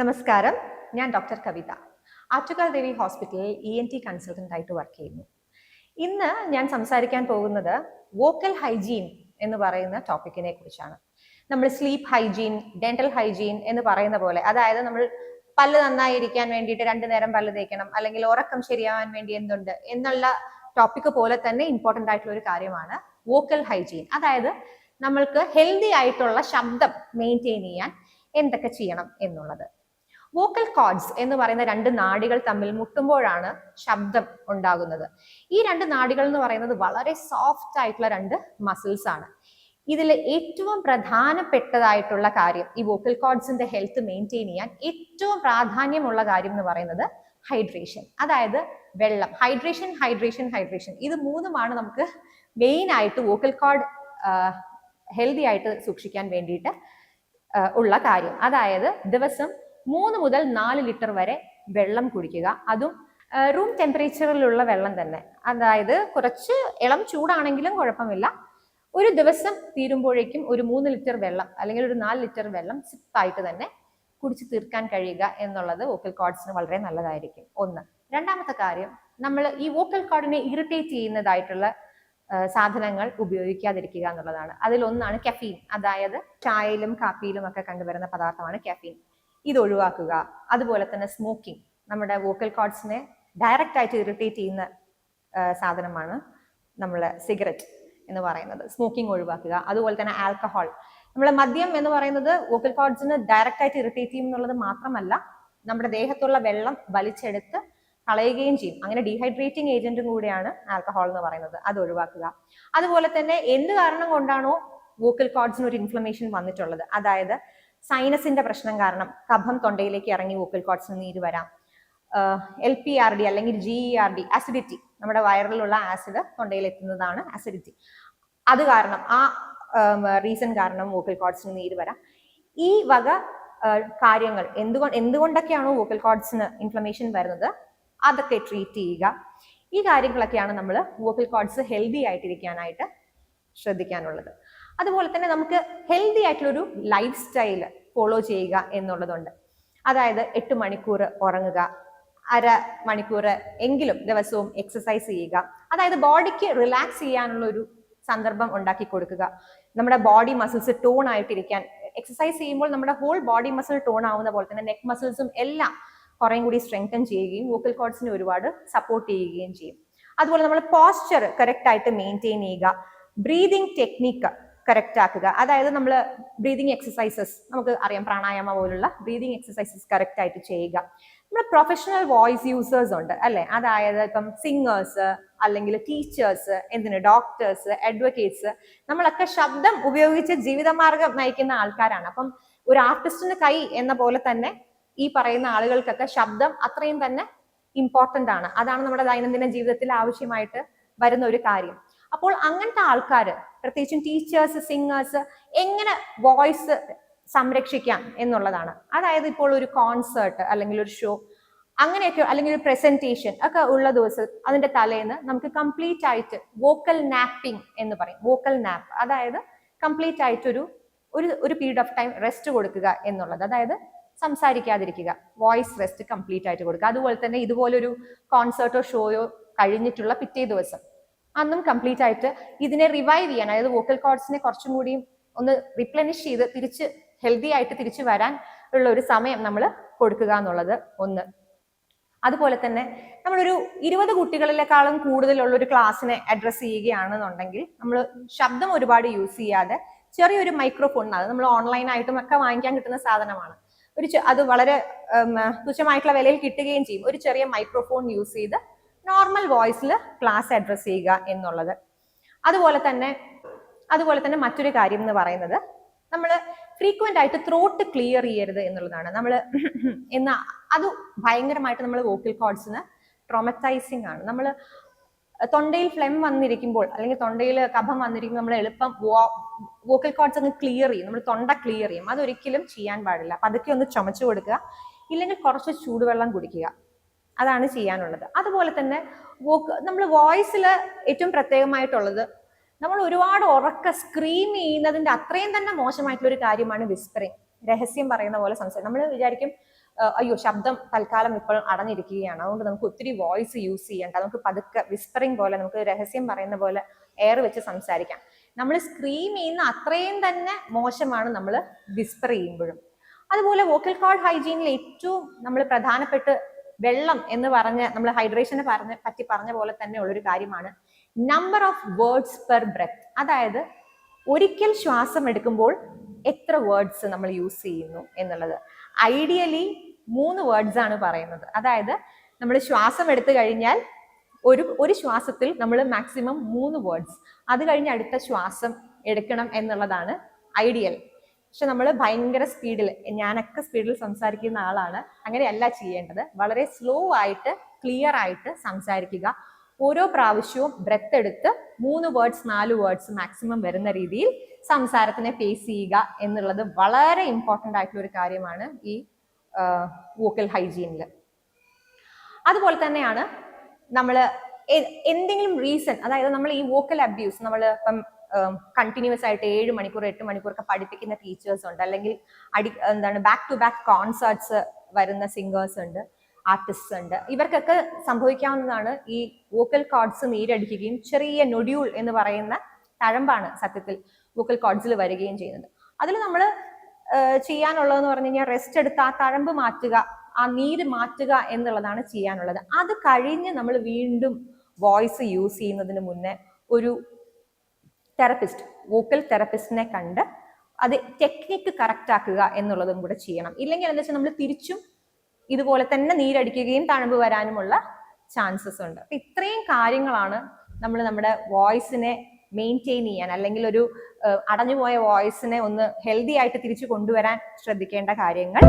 നമസ്കാരം. ഞാൻ ഡോക്ടർ കവിത. ആറ്റുകാൽ ദേവി ഹോസ്പിറ്റലിൽ ഇ എൻ ടി കൺസൾട്ടന്റ് ആയിട്ട് വർക്ക് ചെയ്യുന്നു. ഇന്ന് ഞാൻ സംസാരിക്കാൻ പോകുന്നത് വോക്കൽ ഹൈജീൻ എന്ന് പറയുന്ന ടോപ്പിക്കിനെ കുറിച്ചാണ്. നമ്മൾ സ്ലീപ്പ് ഹൈജീൻ ഡെന്റൽ ഹൈജീൻ എന്ന് പറയുന്ന പോലെ അതായത് നമ്മൾ പല്ല് നന്നായിരിക്കാൻ വേണ്ടിയിട്ട് രണ്ടു നേരം പല്ല് തേക്കണം അല്ലെങ്കിൽ ഉറക്കം ശരിയാവാൻ വേണ്ടി എന്തുണ്ട് എന്നുള്ള ടോപ്പിക് പോലെ തന്നെ ഇമ്പോർട്ടന്റ് ആയിട്ടുള്ള ഒരു കാര്യമാണ് വോക്കൽ ഹൈജീൻ. അതായത് നമ്മൾക്ക് ഹെൽത്തി ആയിട്ടുള്ള ശബ്ദം മെയിന്റെയിൻ ചെയ്യാൻ എന്തൊക്കെ ചെയ്യണം എന്നുള്ളത്. വോക്കൽ കോഡ്സ് എന്ന് പറയുന്ന രണ്ട് നാടികൾ തമ്മിൽ മുട്ടുമ്പോഴാണ് ശബ്ദം ഉണ്ടാകുന്നത്. ഈ രണ്ട് നാടികൾ എന്ന് പറയുന്നത് വളരെ സോഫ്റ്റ് ആയിട്ടുള്ള രണ്ട് മസിൽസ് ആണ്. ഇതിൽ ഏറ്റവും പ്രധാനപ്പെട്ടതായിട്ടുള്ള കാര്യം ഈ വോക്കൽ കോഡ്സിന്റെ ഹെൽത്ത് മെയിന്റെയിൻ ചെയ്യാൻ ഏറ്റവും പ്രാധാന്യമുള്ള കാര്യം എന്ന് പറയുന്നത് ഹൈഡ്രേഷൻ അതായത് വെള്ളം. ഹൈഡ്രേഷൻ ഹൈഡ്രേഷൻ ഹൈഡ്രേഷൻ ഇത് മൂന്നുമാണ് നമുക്ക് മെയിൻ ആയിട്ട് വോക്കൽ കോഡ് ഹെൽത്തി ആയിട്ട് സൂക്ഷിക്കാൻ വേണ്ടിയിട്ട് ഉള്ള കാര്യം. അതായത് ദിവസം മൂന്ന് മുതൽ നാല് ലിറ്റർ വരെ വെള്ളം കുടിക്കുക. അതും റൂം ടെമ്പറേച്ചറിലുള്ള വെള്ളം തന്നെ. അതായത് കുറച്ച് ഇളം ചൂടാണെങ്കിലും കുഴപ്പമില്ല. ഒരു ദിവസം തീരുമ്പോഴേക്കും ഒരു മൂന്ന് ലിറ്റർ വെള്ളം അല്ലെങ്കിൽ ഒരു നാല് ലിറ്റർ വെള്ളം സിപ്പായിട്ട് തന്നെ കുടിച്ച് തീർക്കാൻ കഴിയുക എന്നുള്ളത് വോക്കൽ കോഡ്സിന് വളരെ നല്ലതായിരിക്കും. ഒന്ന്. രണ്ടാമത്തെ കാര്യം നമ്മൾ ഈ വോക്കൽ കോഡിനെ ഇറിറ്റേറ്റ് ചെയ്യുന്നതായിട്ടുള്ള സാധനങ്ങൾ ഉപയോഗിക്കാതിരിക്കുക എന്നുള്ളതാണ്. അതിലൊന്നാണ് കെഫീൻ. അതായത് ചായയിലും കാപ്പിയിലും ഒക്കെ കണ്ടുവരുന്ന പദാർത്ഥമാണ് കെഫീൻ. ഇത് ഒഴിവാക്കുക അതുപോലെ തന്നെ സ്മോക്കിംഗ് നമ്മുടെ വോക്കൽ കോഡ്സിനെ ഡയറക്റ്റ് ആയിട്ട് ഇറിറ്റേറ്റ് ചെയ്യുന്ന സാധനമാണ് നമ്മൾ സിഗരറ്റ് എന്ന് പറയുന്നത്. സ്മോക്കിംഗ് ഒഴിവാക്കുക. അതുപോലെ തന്നെ ആൽക്കഹോൾ നമ്മൾ മദ്യം എന്ന് പറയുന്നത് വോക്കൽ കോഡ്സിന് ഡയറക്റ്റ് ആയിട്ട് ഇറിറ്റേറ്റ് ചെയ്യും എന്നുള്ളത് മാത്രമല്ല നമ്മുടെ ദേഹത്തുള്ള വെള്ളം വലിച്ചെടുത്ത് കളയുകയും ചെയ്യും. അങ്ങനെ ഡീഹൈഡ്രേറ്റിംഗ് ഏജന്റും കൂടിയാണ് ആൽക്കഹോൾ എന്ന് പറയുന്നത്. അത് ഒഴിവാക്കുക. അതുപോലെ തന്നെ എന്ത് കാരണം കൊണ്ടാണോ വോക്കൽ കോഡ്സിന് ഒരു ഇൻഫ്ലമേഷൻ വന്നിട്ടുള്ളത്? അതായത് സൈനസിന്റെ പ്രശ്നം കാരണം കഫം തൊണ്ടയിലേക്ക് ഇറങ്ങി വോക്കൽ കോഡ്സിന് നീര് വരാം. എൽ പി ആർ ഡി അല്ലെങ്കിൽ G E R D acidity നമ്മുടെ വയറിലുള്ള ആസിഡ് തൊണ്ടയിൽ എത്തുന്നതാണ് ആസിഡിറ്റി അത് കാരണം ആ റീസൺ കാരണം വോക്കൽ കോഡ്സിന് നീര് വരാം. ഈ വക കാര്യങ്ങൾ എന്തുകൊണ്ട് എന്തുകൊണ്ടൊക്കെയാണോ വോക്കൽ കോഡ്സിന് ഇൻഫ്ലമേഷൻ വരുന്നത് അതൊക്കെ ട്രീറ്റ് ചെയ്യുക. ഈ കാര്യങ്ങളൊക്കെയാണ് നമ്മൾ വോക്കൽ കോഡ്സ് ഹെൽത്തി ആയിട്ടിരിക്കാനായിട്ട് ശ്രദ്ധിക്കാനുള്ളത്. അതുപോലെ തന്നെ നമുക്ക് ഹെൽത്തി ആയിട്ടുള്ളൊരു ലൈഫ് സ്റ്റൈൽ ഫോളോ ചെയ്യുക എന്നുള്ളതുണ്ട്. അതായത് എട്ട് മണിക്കൂർ ഉറങ്ങുക അര മണിക്കൂർ എങ്കിലും ദിവസവും എക്സസൈസ് ചെയ്യുക. അതായത് ബോഡിക്ക് റിലാക്സ് ചെയ്യാനുള്ള ഒരു സന്ദർഭം ഉണ്ടാക്കി കൊടുക്കുക. നമ്മുടെ ബോഡി മസിൽസ് ടോൺ ആയിട്ടിരിക്കാൻ എക്സസൈസ് ചെയ്യുമ്പോൾ നമ്മുടെ ഹോൾ ബോഡി മസിൽ ടോൺ ആവുന്ന പോലെ തന്നെ നെക്ക് മസിൽസും എല്ലാം കുറേയും കൂടി സ്ട്രെങ്തൻ ചെയ്യുകയും വോക്കൽ കോഡ്സിനെ ഒരുപാട് സപ്പോർട്ട് ചെയ്യുകയും ചെയ്യും. അതുപോലെ നമ്മൾ പോസ്ചർ കറക്റ്റ് ആയിട്ട് മെയിന്റെയിൻ ചെയ്യുക. ബ്രീതിങ് ടെക്നിക്ക് കറക്റ്റ് ആക്കുക. അതായത് നമ്മൾ ബ്രീതിങ് എക്സസൈസസ് നമുക്ക് അറിയാം പ്രാണായാമ പോലുള്ള ബ്രീതിങ് എക്സസൈസസ് കറക്റ്റ് ആയിട്ട് ചെയ്യുക. നമ്മൾ പ്രൊഫഷണൽ വോയിസ് യൂസേഴ്സ് ഉണ്ട് അല്ലെ? അതായത് ഇപ്പം സിംഗേഴ്സ് അല്ലെങ്കിൽ ടീച്ചേഴ്സ് എന്തിന്? ഡോക്ടേഴ്സ് അഡ്വക്കേറ്റ്സ് നമ്മളൊക്കെ ശബ്ദം ഉപയോഗിച്ച് ജീവിതമാർഗം നയിക്കുന്ന ആൾക്കാരാണ്. അപ്പം ഒരു ആർട്ടിസ്റ്റിന് കൈ എന്ന പോലെ തന്നെ ഈ പറയുന്ന ആളുകൾക്കൊക്കെ ശബ്ദം അത്രയും തന്നെ ഇമ്പോർട്ടന്റ് ആണ്. അതാണ് നമ്മുടെ ദൈനംദിന ജീവിതത്തിൽ ആവശ്യമായിട്ട് വരുന്ന ഒരു കാര്യം. അപ്പോൾ അങ്ങനത്തെ ആൾക്കാർ പ്രത്യേകിച്ചും ടീച്ചേഴ്സ് സിംഗേഴ്സ് എങ്ങനെ വോയിസ് സംരക്ഷിക്കാം എന്നുള്ളതാണ്. അതായത് ഇപ്പോൾ ഒരു കോൺസേർട്ട് അല്ലെങ്കിൽ ഒരു ഷോ അങ്ങനെയൊക്കെ അല്ലെങ്കിൽ ഒരു പ്രസന്റേഷൻ ഒക്കെ ഉള്ള ദിവസം അതിന്റെ തലേന്ന് നമുക്ക് കംപ്ലീറ്റ് ആയിട്ട് വോക്കൽ നാപ്പിംഗ് എന്ന് പറയും. വോക്കൽ നാപ്പ് അതായത് കംപ്ലീറ്റ് ആയിട്ടൊരു ഒരു ഒരു പീരീഡ് ഓഫ് ടൈം റെസ്റ്റ് കൊടുക്കുക എന്നുള്ളത്. അതായത് സംസാരിക്കാതിരിക്കുക. വോയിസ് റെസ്റ്റ് കംപ്ലീറ്റ് ആയിട്ട് കൊടുക്കുക. അതുപോലെ തന്നെ ഇതുപോലൊരു കോൺസേർട്ടോ ഷോയോ കഴിഞ്ഞിട്ടുള്ള പിറ്റേ ദിവസം. അന്നും കംപ്ലീറ്റ് ആയിട്ട് ഇതിനെ റിവൈവ് ചെയ്യാൻ അതായത് വോക്കൽ കോഡ്സിനെ കുറച്ചും കൂടിയും ഒന്ന് റിപ്ലനിഷ് ചെയ്ത് തിരിച്ച് ഹെൽത്തി ആയിട്ട് തിരിച്ചു വരാൻ ഉള്ള ഒരു സമയം നമ്മൾ കൊടുക്കുക എന്നുള്ളത് ഒന്ന്. അതുപോലെ തന്നെ നമ്മളൊരു ഇരുപത് കുട്ടികളിലേക്കാളും കൂടുതലുള്ള ഒരു ക്ലാസ്സിനെ അഡ്രസ്സ് ചെയ്യുകയാണെന്നുണ്ടെങ്കിൽ നമ്മൾ ശബ്ദം ഒരുപാട് യൂസ് ചെയ്യാതെ ചെറിയൊരു മൈക്രോഫോൺ അത് നമ്മൾ ഓൺലൈനായിട്ടും ഒക്കെ വാങ്ങിക്കാൻ കിട്ടുന്ന സാധനമാണ്. ഒരു അത് വളരെ തുച്ഛമായിട്ടുള്ള വിലയിൽ കിട്ടുകയും ചെയ്യും. ഒരു ചെറിയ മൈക്രോഫോൺ യൂസ് ചെയ്ത് നോർമൽ വോയിസിൽ ക്ലാസ് അഡ്രസ്സ് ചെയ്യുക എന്നുള്ളത്. അതുപോലെ തന്നെ അതുപോലെ തന്നെ മറ്റൊരു കാര്യം എന്ന് പറയുന്നത് നമ്മൾ ഫ്രീക്വന്റ് ആയിട്ട് ത്രോട്ട് ക്ലിയർ ചെയ്യരുത് എന്നുള്ളതാണ്. നമ്മൾ എന്ന അത് ഭയങ്കരമായിട്ട് നമ്മൾ വോക്കൽ കോഡ്സിന് ട്രോമറ്റൈസിങ് ആണ്. നമ്മൾ തൊണ്ടയിൽ ഫ്ലെം വന്നിരിക്കുമ്പോൾ അല്ലെങ്കിൽ തൊണ്ടയിൽ കഫം വന്നിരിക്കുമ്പോൾ നമ്മൾ എളുപ്പം വോക്കൽ കോഡ്സ് അങ്ങ് ക്ലിയർ ചെയ്യും. നമ്മൾ തൊണ്ട ക്ലിയർ ചെയ്യും. അതൊരിക്കലും ചെയ്യാൻ പാടില്ല. പതുക്കെ ഒന്ന് ചുമച്ചു കൊടുക്കുക. ഇല്ലെങ്കിൽ കുറച്ച് ചൂടുവെള്ളം കുടിക്കുക. അതാണ് ചെയ്യാനുള്ളത്. അതുപോലെ തന്നെ നമ്മൾ വോയിസിൽ ഏറ്റവും പ്രത്യേകമായിട്ടുള്ളത് നമ്മൾ ഒരുപാട് ഉറക്ക സ്ക്രീം ചെയ്യുന്നതിന്റെ അത്രയും തന്നെ മോശമായിട്ടുള്ള ഒരു കാര്യമാണ് വിസ്പറിങ് രഹസ്യം പറയുന്ന പോലെ സംസാരം നമ്മൾ വിചാരിക്കും അയ്യോ ശബ്ദം തൽക്കാലം ഇപ്പോൾ അടഞ്ഞിരിക്കുകയാണ്. അതുകൊണ്ട് നമുക്ക് ഒത്തിരി വോയിസ് യൂസ് ചെയ്യണ്ട. നമുക്ക് പതുക്കെ വിസ്പറിങ് പോലെ നമുക്ക് രഹസ്യം പറയുന്ന പോലെ എയർ വെച്ച് സംസാരിക്കാം. നമ്മൾ സ്ക്രീം ചെയ്യുന്ന അത്രയും തന്നെ മോശമാണ് നമ്മൾ വിസ്പർ ചെയ്യുമ്പോഴും. അതുപോലെ വോക്കൽ കോഡ് ഹൈജീനിൽ ഏറ്റവും നമ്മൾ പ്രധാനപ്പെട്ട് വെള്ളം എന്ന് പറഞ്ഞ നമ്മൾ ഹൈഡ്രേഷനെ പറഞ്ഞ പറ്റി പറഞ്ഞ പോലെ തന്നെ ഉള്ളൊരു കാര്യമാണ്. Number of words per breath അതായത് ഒരിക്കൽ ശ്വാസം എടുക്കുമ്പോൾ എത്ര വേർഡ്സ് നമ്മൾ യൂസ് ചെയ്യുന്നു എന്നുള്ളത്. ഐഡിയലി മൂന്ന് വേർഡ്സ് ആണ് പറയുന്നത്. അതായത് നമ്മൾ ശ്വാസം എടുത്തു കഴിഞ്ഞാൽ ഒരു ഒരു ശ്വാസത്തിൽ നമ്മൾ മാക്സിമം മൂന്ന് വേർഡ്സ് അത് കഴിഞ്ഞ് അടുത്ത ശ്വാസം എടുക്കണം എന്നുള്ളതാണ് ഐഡിയൽ പക്ഷെ നമ്മൾ ഭയങ്കര സ്പീഡിൽ ഞാനൊക്കെ സ്പീഡിൽ സംസാരിക്കുന്ന ആളാണ്. അങ്ങനെയല്ല ചെയ്യേണ്ടത്. വളരെ സ്ലോ ആയിട്ട് ക്ലിയർ ആയിട്ട് സംസാരിക്കുക. ഓരോ പ്രാവശ്യവും ബ്രെത്ത് എടുത്ത് മൂന്ന് വേർഡ്സ് നാല് വേർഡ്സ് മാക്സിമം വരുന്ന രീതിയിൽ സംസാരത്തിനെ ഫേസ് ചെയ്യുക എന്നുള്ളത് വളരെ ഇമ്പോർട്ടന്റ് ആയിട്ടുള്ള ഒരു കാര്യമാണ് ഈ വോക്കൽ ഹൈജീനിൽ അതുപോലെ തന്നെയാണ് നമ്മൾ എന്തെങ്കിലും റീസൺ അതായത് നമ്മൾ ഈ വോക്കൽ അബ്യൂസ് നമ്മൾ ഇപ്പം കണ്ടിന്യൂസ് ആയിട്ട് ഏഴ് മണിക്കൂർ എട്ട് മണിക്കൂറൊക്കെ പഠിപ്പിക്കുന്ന ടീച്ചേഴ്സ് ഉണ്ട്. അല്ലെങ്കിൽ അടി എന്താണ് ബാക്ക് ടു ബാക്ക് കോൺസേർട്സ് വരുന്ന സിംഗേഴ്സ് ഉണ്ട് ആർട്ടിസ്റ്റ്സ് ഉണ്ട്. ഇവർക്കൊക്കെ സംഭവിക്കാവുന്നതാണ് ഈ വോക്കൽ കോഡ്സ് നീരടിക്കുകയും ചെറിയ നൊഡ്യൂൾ എന്ന് പറയുന്ന തഴമ്പാണ് സത്യത്തിൽ വോക്കൽ കോഡ്സിൽ വരികയും ചെയ്യുന്നത്. അതിൽ നമ്മൾ ചെയ്യാനുള്ളതെന്ന് പറഞ്ഞു കഴിഞ്ഞാൽ റെസ്റ്റ് എടുത്ത് ആ തഴമ്പ് മാറ്റുക ആ നീര് മാറ്റുക എന്നുള്ളതാണ് ചെയ്യാനുള്ളത്. അത് കഴിഞ്ഞ് നമ്മൾ വീണ്ടും വോയിസ് യൂസ് ചെയ്യുന്നതിന് മുന്നേ ഒരു തെറപ്പിസ്റ്റ് വോക്കൽ തെറപ്പിസ്റ്റിനെ കണ്ട് അത് ടെക്നിക്ക് കറക്റ്റ് ആക്കുക എന്നുള്ളതും കൂടെ ചെയ്യണം. ഇല്ലെങ്കിൽ എന്താ വെച്ചാൽ നമ്മൾ തിരിച്ചും ഇതുപോലെ തന്നെ നീരടിക്കുകയും തണുപ്പ് വരാനുമുള്ള ചാൻസസ് ഉണ്ട്. അപ്പൊ ഇത്രയും കാര്യങ്ങളാണ് നമ്മൾ നമ്മുടെ വോയിസിനെ മെയിന്റെയിൻ ചെയ്യാൻ അല്ലെങ്കിൽ ഒരു അടഞ്ഞുപോയ വോയിസിനെ ഒന്ന് ഹെൽത്തി ആയിട്ട് തിരിച്ചു കൊണ്ടുവരാൻ ശ്രദ്ധിക്കേണ്ട കാര്യങ്ങൾ.